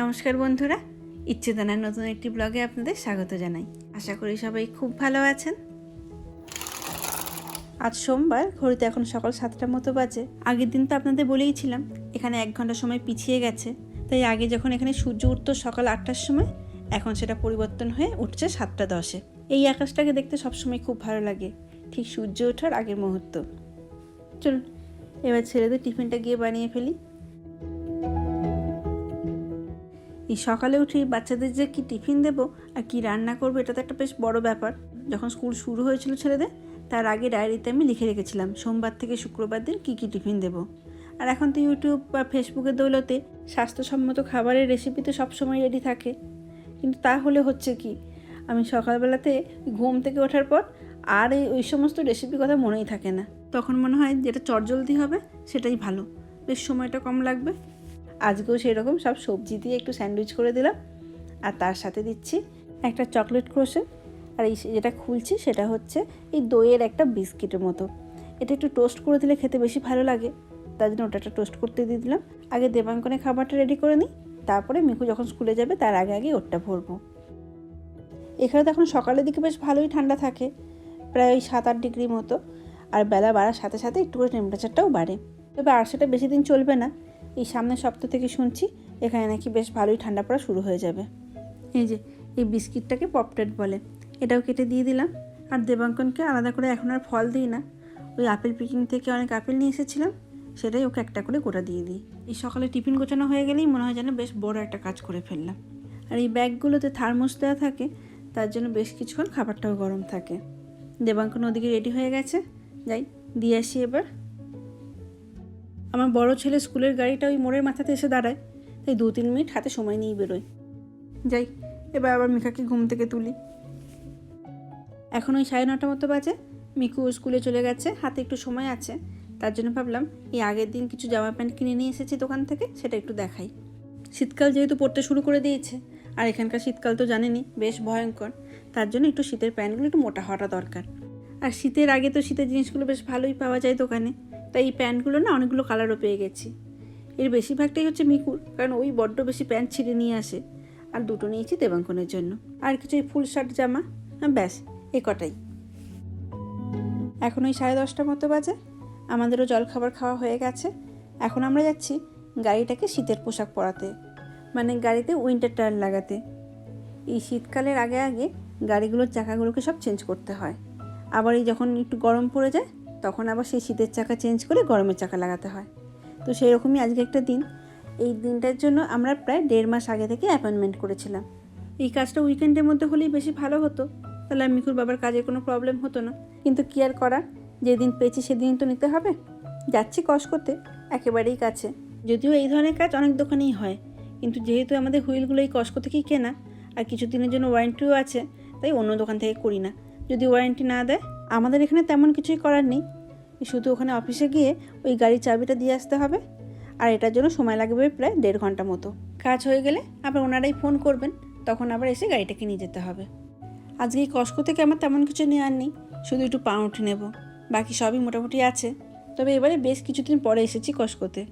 নমস্কার বন্ধুরা, ইচ্ছেদানার নতুন একটি ব্লগে আপনাদের স্বাগত জানাই। আশা করি সবাই খুব ভালো আছেন। আজ সোমবার, ঘড়িতে এখন সকাল সাতটার মতো বাজে। আগের দিন তো আপনাদের বলেইছিলাম, এখানে এক ঘণ্টা সময় পিছিয়ে গেছে। তাই আগে যখন এখানে সূর্য উঠতো সকাল আটটার সময়, এখন সেটা পরিবর্তন হয়ে উঠছে সাতটা দশে। এই আকাশটাকে দেখতে সবসময় খুব ভালো লাগে। ঠিক সূর্য ওঠার আগের মুহূর্ত। চলুন, এবার ছেলেদের টিফিনটা গিয়ে বানিয়ে ফেলি। এই সকালে উঠে বাচ্চাদের যে কি টিফিন দেবো আর কি রান্না করব, এটা তো একটা বেশ বড় ব্যাপার। যখন স্কুল শুরু হয়েছিল ছেলেদের, তার আগে ডায়েরিতে আমি লিখে রেখেছিলাম, সোমবার থেকে শুক্রবার দিন কী কী টিফিন দেবো। আর এখন তো ইউটিউব বা ফেসবুকের দৌলতে স্বাস্থ্যসম্মত খাবারের রেসিপি তো সবসময় রেডি থাকে। কিন্তু তাহলে হচ্ছে কি, আমি সকালবেলাতে ঘুম থেকে ওঠার পর আর এই, ওই সমস্ত রেসিপির কথা মনেই থাকে না। তখন মনে হয় যেটা চটজলদি হবে, সেটাই ভালো। বেশ সময়টা কম লাগবে। আজকেও সেরকম, সব সবজি দিয়ে একটু স্যান্ডউইচ করে দিলাম। আর তার সাথে দিচ্ছি একটা চকলেট ক্রোশে আর এই যেটা খুলছি সেটা হচ্ছে এই দইয়ের একটা বিস্কিটের মতো। এটা একটু টোস্ট করে দিলে খেতে বেশি ভালো লাগে, তার জন্য ওটা একটা টোস্ট করতে দিয়ে দিলাম। আগে দেবাঙ্কনে খাবারটা রেডি করে নিই, তারপরে মিকু যখন স্কুলে যাবে তার আগে আগে ওরটা ভরবো। এখানে তো এখন সকালের দিকে বেশ ভালোই ঠান্ডা থাকে, প্রায় ওই সাত আট ডিগ্রি মতো। আর বেলা বাড়ার সাথে সাথে একটু করে টেম্পারেচারটাও বাড়ে। তবে আর সেটা বেশি দিন চলবে না। এই সামনের সপ্তাহ থেকে শুনছি এখানে নাকি বেশ ভালোই ঠান্ডা পড়া শুরু হয়ে যাবে। এই যে, এই বিস্কিটটাকে পপটেট বলে। এটাও কেটে দিয়ে দিলাম। আর দেবাঙ্কনকে আলাদা করে এখন আর ফল দিই না। ওই আপেল পিকিং থেকে অনেক আপেল নিয়ে এসেছিলাম, সেটাই ওকে একটা করে গোটা দিয়ে দিই। এই সকালে টিফিন গোছানো হয়ে গেলেই মনে হয় যেন বেশ বড় একটা কাজ করে ফেললাম। আর এই ব্যাগগুলোতে থার্মোস দেওয়া থাকে, তার জন্য বেশ কিছুক্ষণ খাবারটাও গরম থাকে। দেবাঙ্কন ওদিকে রেডি হয়ে গেছে। যাই, দিয়ে আসি এবার। আমার বড় ছেলে স্কুলের গাড়িটা ওই মোড়ের মাথাতে এসে দাঁড়ায় তাই দু তিন মিনিট হাতে সময় নিয়ে বেরোয়। যাই এবার আবার মিকাকে ঘুম থেকে তুলি। এখন ওই সাড়ে নটা মতো বাজে মিকু স্কুলে চলে গেছে হাতে একটু সময় আছে। তার জন্য ভাবলাম এই আগের দিন কিছু জামা প্যান্ট কিনে নিয়ে এসেছি দোকান থেকে সেটা একটু দেখাই। শীতকাল যেহেতু পড়তে শুরু করে দিয়েছে আর এখানকার শীতকাল তো জানেনই বেশ ভয়ঙ্কর। তার জন্য একটু শীতের প্যান্টগুলো একটু মোটা হওয়াটা দরকার। আর শীতের আগে তো শীতের জিনিসগুলো বেশ ভালোই পাওয়া যায় দোকানে। তাই এই প্যান্টগুলো না অনেকগুলো কালারও পেয়ে গেছি। এর বেশিরভাগটাই হচ্ছে মিকুর, কারণ ওই বড্ড বেশি প্যান্ট ছিঁড়ে নিয়ে আসে। আর দুটো নিয়েছি দেবাঙ্কনের জন্য। আর কিছু এই ফুল শার্ট, জামা হ্যাঁ ব্যাস, এ কটাই। এখন ওই সাড়ে দশটার মতো বাজে। আমাদেরও জলখাবার খাওয়া হয়ে গেছে। এখন আমরা যাচ্ছি গাড়িটাকে শীতের পোশাক পরাতে মানে গাড়িতে উইন্টার টায়ার লাগাতে। এই শীতকালের আগে আগে গাড়িগুলোর চাকাগুলোকে সব চেঞ্জ করতে হয়। আবার এই যখন একটু গরম পড়ে যায় তখন আবার সেই শীতের চাকা চেঞ্জ করে গরমের চাকা লাগাতে হয়। তো সেই রকমই আজকে একটা দিন। এই দিনটার জন্য আমরা প্রায় দেড় মাস আগে থেকে অ্যাপয়েন্টমেন্ট করেছিলাম। এই কাজটা উইকেন্ডের মধ্যে হলেই বেশি ভালো হতো। তাহলে আর মিকুর বাবার কাজে কোনো প্রবলেম হতো না। কিন্তু কি আর করা যেদিন পেয়েছি সেদিন তো নিতে হবে। যাচ্ছি কষ করতে, একেবারেই কাছে। যদিও এই ধরনের কাজ অনেক দোকানেই হয়। কিন্তু যেহেতু আমাদের হুইলগুলো এই কস্কো থেকেই কেনা, আর কিছু দিনের জন্য ওয়ারেন্টিও আছে, তাই অন্য দোকান থেকে করি না। যদি ওয়ারেন্টি না দেয় আমাদের এখানে তেমন কিছুই করার নেই। শুধু ওখানে অফিসে গিয়ে ওই গাড়ির চাবিটা দিয়ে আসতে হবে। আর এটার জন্য সময় লাগবে প্রায় দেড় ঘণ্টা মতো। কাজ হয়ে গেলে আবার ওনারাই ফোন করবেন, তখন আবার এসে গাড়িটাকে নিয়ে যেতে হবে। আজকে এই কস্কো থেকে আমার তেমন কিছু নেওয়ার নেই, শুধু একটু পাউন্ড নেব। বাকি সবই মোটামুটি আছে। তবে এবারে বেশ কিছুদিন পরে এসেছি কস্কোতে।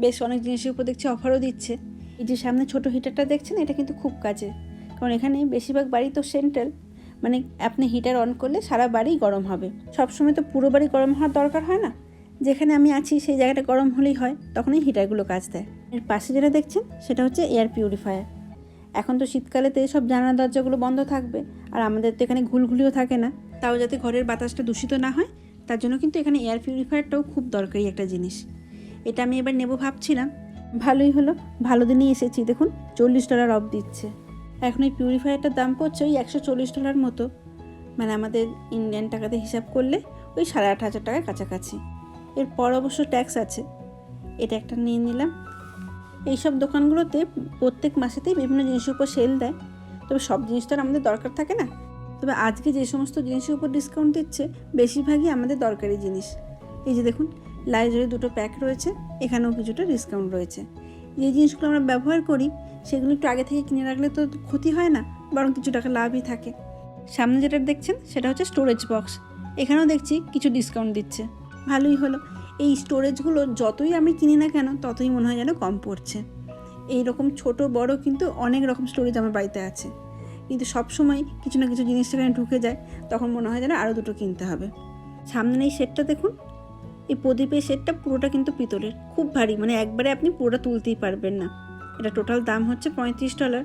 বেশ অনেক জিনিসের উপর দেখছি অফারও দিচ্ছে। এই যে সামনে ছোট হিটারটা দেখছেন, এটা কিন্তু খুব কাজে। কারণ এখানে বেশিরভাগ বাড়ি তো সেন্ট্রাল মানে আপনি হিটার অন করলে সারা বাড়ি গরম হবে। সবসময় তো পুরো বাড়ি গরম হওয়ার দরকার হয় না? যেখানে আমি আছি সেই জায়গাটা গরম হলেই হয়, তখনই হিটারগুলো কাজ দেয়। এর পাশে যেটা দেখছেন, সেটা হচ্ছে এয়ার পিউরিফায়ার এখন তো শীতকালেতে সব জানালা দরজাগুলো বন্ধ থাকবে, আর আমাদের তো এখানে ঘুলঘুলিও থাকে না। তাও যাতে ঘরের বাতাসটা দূষিত না হয়, তার জন্য কিন্তু এখানে এয়ার পিউরিফায়ারটাও খুব দরকারি একটা জিনিস। এটা আমি এবার নেব ভাবছিলাম। ভালোই হলো, ভালো দিনই এসেছি। দেখুন, চল্লিশ ডলার অফ দিচ্ছে। এখন এই পিউরিফায়ারটার দাম পড়ছে ওই একশো চল্লিশ ডলার মতো। মানে আমাদের ইন্ডিয়ান টাকাতে হিসাব করলে ওই সাড়ে আট হাজার টাকার কাছাকাছি। এরপর অবশ্য ট্যাক্স আছে। এটা একটা নিয়ে নিলাম। এইসব দোকানগুলোতে প্রত্যেক মাসেতেই বিভিন্ন জিনিসের উপর সেল দেয়। তবে সব জিনিস তো আর আমাদের দরকার থাকে না। তবে আজকে যে সমস্ত জিনিসের উপর ডিসকাউন্ট দিচ্ছে, বেশিরভাগই আমাদের দরকারি জিনিস। এই যে দেখুন লাইজরে দুটো প্যাক রয়েছে, এখানেও কিছুটা ডিসকাউন্ট রয়েছে। যে জিনিসগুলো আমরা ব্যবহার করি সেগুলো একটু আগে থেকে কিনে রাখলে তো ক্ষতি হয় না, বরং কিছু টাকা লাভই থাকে। সামনে যেটা দেখছেন, সেটা হচ্ছে স্টোরেজ বক্স এখানেও দেখছি কিছু ডিসকাউন্ট দিচ্ছে। ভালোই হলো। এই স্টোরেজগুলো যতই আমি কিনি না কেন, ততই মনে হয় যেন কম পড়ছে। এই রকম ছোট, বড় কিন্তু অনেক রকম স্টোরেজ আমার বাড়িতে আছে। কিন্তু সব সময় কিছু না কিছু জিনিস সেখানে ঢুকে যায়, তখন মনে হয় যেন আরও দুটো কিনতে হবে। সামনে এই সেটটা দেখুন। এই প্রদীপের সেটটা পুরোটা কিন্তু পিতলের। খুব ভারী মানে একবারে আপনি পুরোটা তুলতেই পারবেন না। এটা টোটাল দাম হচ্ছে পঁয়ত্রিশ ডলার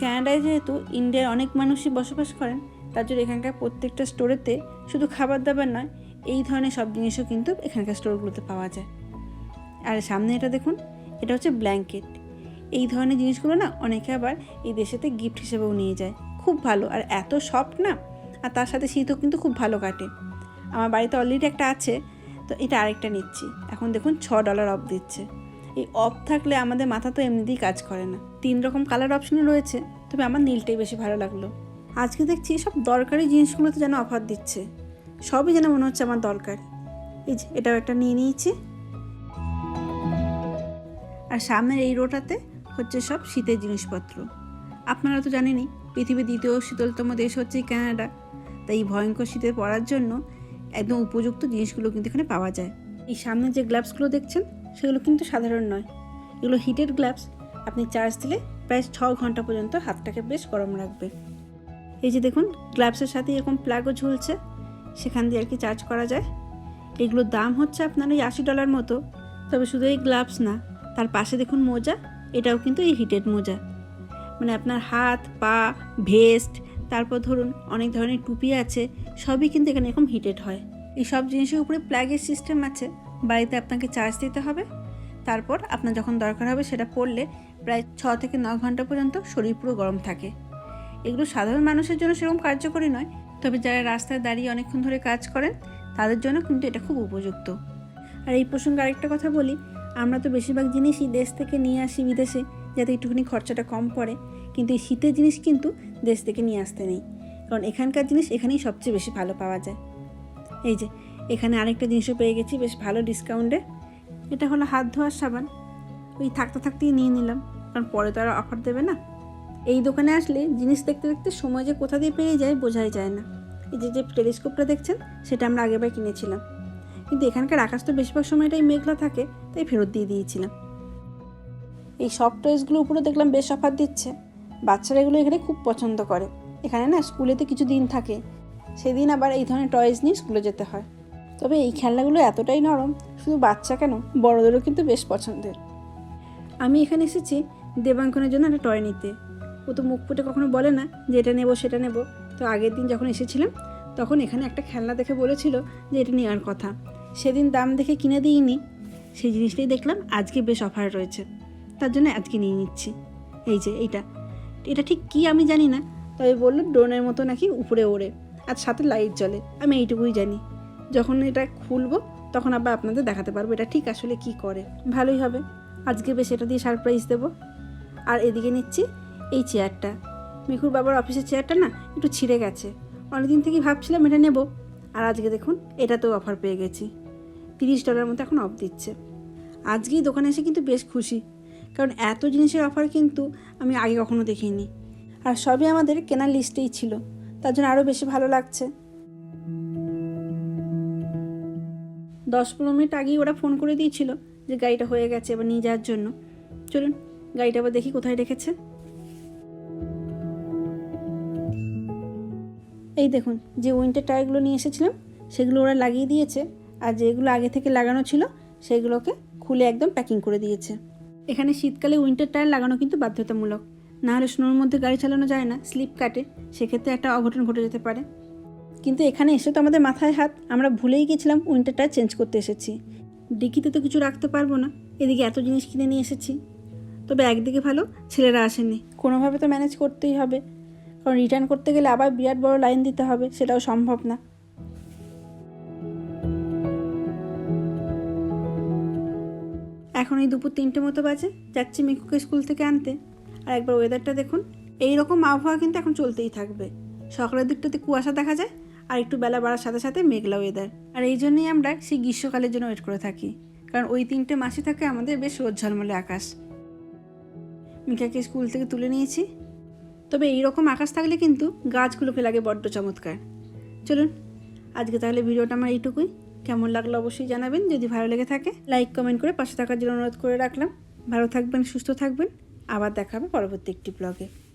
ক্যানাডায় যেহেতু ইন্ডিয়ার অনেক মানুষই বসবাস করেন, তার জন্য এখানকার প্রত্যেকটা স্টোরেতে শুধু খাবার দাবার নয়, এই ধরনের সব জিনিসও কিন্তু এখানকার স্টোরগুলোতে পাওয়া যায়। আর সামনে এটা দেখুন, এটা হচ্ছে ব্ল্যাঙ্কেট এই ধরনের জিনিসগুলো না অনেকে আবার এই দেশেতে গিফট হিসেবেও নিয়ে যায়। খুব ভালো, আর এত সফট না, আর তার সাথে শীতও কিন্তু খুব ভালো কাটে। আমার বাড়িতে অলরেডি একটা আছে, তো এটা আরেকটা নিচ্ছি। এখন দেখুন ছ ডলার অফ দিচ্ছে। এই অফ থাকলে আমাদের মাথা তো এমনিতেই কাজ করে না। তিন রকম কালার অপশনও রয়েছে, তবে আমার নীলটাই বেশি ভালো লাগল। আজকে দেখছি সব দরকারি জিনিসগুলোতে যেন অফার দিচ্ছে। সবই যেন মনে হচ্ছে আমার দরকার। এই যে, এটাও একটা নিয়ে নিয়েছি। আর সামনের এই রোটাতে হচ্ছে সব শীতের জিনিসপত্র। আপনারা তো জানেনই, পৃথিবীর দ্বিতীয় শীতলতম দেশ হচ্ছে কানাডা। তাই এই ভয়ঙ্কর শীতে পড়ার জন্য একদম উপযুক্ত জিনিসগুলো কিন্তু এখানে পাওয়া যায়। এই সামনে যে গ্লাভসগুলো দেখছেন সেগুলো কিন্তু সাধারণ নয়। এগুলো হিটেড গ্লাভস আপনি চার্জ দিলে প্রায় ছ ঘণ্টা পর্যন্ত হাতটাকে বেশ গরম রাখবে। এই যে দেখুন গ্লাভসের সাথে এরকম প্লাগও ঝুলছে, সেখান দিয়ে আর কি চার্জ করা যায়। এগুলোর দাম হচ্ছে আপনার ওই আশি ডলার মতো, তবে শুধু এই গ্লাভস না, তার পাশে দেখুন মোজা, এটাও কিন্তু এই হিটেড মোজা। মানে আপনার হাত, পা ভেস্ট তারপর ধরুন অনেক ধরনের টুপি আছে, সবই কিন্তু এখানে এরকম হিটেড হয়। এই সব জিনিসের উপরে প্লাগের সিস্টেম আছে বাড়িতে আপনাকে চার্জ দিতে হবে। তারপর আপনার যখন দরকার হবে সেটা পড়লে প্রায় ছ থেকে ন ঘণ্টা পর্যন্ত শরীর পুরো গরম থাকে। এগুলো সাধারণ মানুষের জন্য সেরকম কার্যকরী নয়, তবে যারা রাস্তায় দাঁড়িয়ে অনেকক্ষণ ধরে কাজ করেন, তাদের জন্য কিন্তু এটা খুব উপযুক্ত। আর এই প্রসঙ্গে আরেকটা কথা বলি, আমরা তো বেশিরভাগ জিনিসই দেশ থেকে নিয়ে আসি বিদেশে, যাতে একটুখানি খরচাটা কম পড়ে, কিন্তু এই শীতের জিনিস কিন্তু দেশ থেকে নিয়ে আসতে নেই। কারণ এখানকার জিনিস এখানেই সবচেয়ে বেশি ভালো পাওয়া যায়। এই যে এখানে আরেকটা জিনিসও পেয়ে গেছি, বেশ ভালো ডিসকাউন্টে এটা হলো হাত ধোয়ার সাবান। ওই থাকতে থাকতেই নিয়ে নিলাম, কারণ পরে তো আর অফার দেবে না। এই দোকানে আসলে জিনিস দেখতে দেখতে সময় যে কোথা দিয়ে পেরিয়ে যায় বোঝাই যায় না। এই যে যে টেলিস্কোপটা দেখছেন, সেটা আমরা আগেবার কিনেছিলাম। কিন্তু এখানকার আকাশ তো বেশিরভাগ সময়টাই মেঘলা থাকে, তাই ফেরত দিয়ে দিয়েছিলাম। এই সব টয়েসগুলো উপরে দেখলাম বেশ অফার দিচ্ছে। বাচ্চারা এগুলো এখানে খুব পছন্দ করে। এখানে না স্কুলেতে কিছু দিন থাকে, সেদিন আবার এই ধরনের টয়েস নিয়ে স্কুলে যেতে হয়। তবে এই খেলনাগুলো এতটাই নরম, শুধু বাচ্চা কেন, বড়দেরও কিন্তু বেশ পছন্দের। আমি এখানে এসেছি দেবাঙ্কনের জন্য একটা টয় নিতে। ও তো মুখ ফুটে কখনো বলে না যে এটা নেব, সেটা নেব। তো আগের দিন যখন এসেছিলাম, তখন এখানে একটা খেলনা দেখে বলেছিল যে এটা নেওয়ার কথা। সেদিন দাম দেখে কিনে দিইনি। সেই জিনিসটাই দেখলাম, আজকে বেশ অফার রয়েছে। তার জন্য আজকে নিয়ে নিচ্ছি। এই যে এইটা। এটা ঠিক কি আমি জানি না, তবে বলল ড্রোনের মতো নাকি উপরে ওড়ে, আর সাথে লাইট জ্বলে। আমি এইটুকুই জানি। যখন এটা খুলবো, তখন আবার আপনাদের দেখাতে পারব এটা ঠিক আসলে কি করে। ভালোই হবে। আজকে বেশ এটা দিয়ে সারপ্রাইজ দেবো। আর এদিকে নিচ্ছি এই চেয়ারটা মিকুর বাবার অফিসের চেয়ারটা না একটু ছিঁড়ে গেছে। অনেকদিন থেকেই ভাবছিলাম এটা নেব। আর আজকে দেখুন, এটাতেও অফার পেয়ে গেছি। তিরিশ ডলার মতো এখন অফ দিচ্ছে। আজকেই দোকানে এসে কিন্তু বেশ খুশি। কারণ এত জিনিসের অফার কিন্তু আমি আগে কখনো দেখিনি। আর সবই আমাদের কেনার লিস্টেই ছিল। তার জন্য আরও বেশি ভালো লাগছে। দশ পনেরো মিনিট আগেই ওরা ফোন করে দিয়েছিল যে গাড়িটা হয়ে গেছে এবার নিয়ে যাওয়ার জন্য। চলুন, গাড়িটা আবার দেখি কোথায় রেখেছে। এই দেখুন, যে উইন্টার টায়ারগুলো নিয়ে এসেছিলাম, সেগুলো ওরা লাগিয়ে দিয়েছে। আর যেগুলো আগে থেকে লাগানো ছিল, সেগুলোকে খুলে একদম প্যাকিং করে দিয়েছে। এখানে শীতকালে উইন্টার টায়ার লাগানো কিন্তু বাধ্যতামূলক। না হলে স্নোর মধ্যে গাড়ি চালানো যায় না, স্লিপ কাটে। সেক্ষেত্রে একটা অঘটন ঘটে যেতে পারে। কিন্তু এখানে এসে তো আমাদের মাথায় হাত। আমরা ভুলেই গেছিলাম উইন্টারটা চেঞ্জ করতে এসেছি। ডিকিতে তো কিছু রাখতে পারব না। এদিকে এত জিনিস কিনে নিয়ে এসেছি। তবে একদিকে ভালো, ছেলেরা আসেনি। কোনোভাবে তো ম্যানেজ করতেই হবে। কারণ রিটার্ন করতে গেলে আবার বিরাট বড় লাইন দিতে হবে, সেটাও সম্ভব না। এখন এই দুপুর তিনটে মতো বাজে, যাচ্ছি মিকুকে স্কুল থেকে আনতে। আর একবার ওয়েদারটা দেখুন। এই রকম আবহাওয়া কিন্তু এখন চলতেই থাকবে। সকালের দিকটাতে কুয়াশা দেখা যায় আর একটু বেলা বাড়ার সাথে সাথে মেঘলা ওয়েদার আর এই জন্যই আমরা সেই গ্রীষ্মকালের জন্য ওয়েট করে থাকি। কারণ ওই তিনটে মাসে থাকে আমাদের বেশ রোদ ঝলমলে আকাশ। মিকাকে স্কুল থেকে তুলে নিয়েছি। তবে এই রকম আকাশ থাকলে কিন্তু গাছগুলোকে লাগে বড্ড চমৎকার। চলুন, আজকে তাহলে ভিডিওটা আমার এইটুকুই। কেমন লাগল অবশ্যই জানাবেন। যদি ভালো লেগে থাকে লাইক কমেন্ট করে পাশে থাকার জন্য অনুরোধ করে রাখলাম। ভালো থাকবেন, সুস্থ থাকবেন। আবার দেখাবে পরবর্তী একটি ব্লগে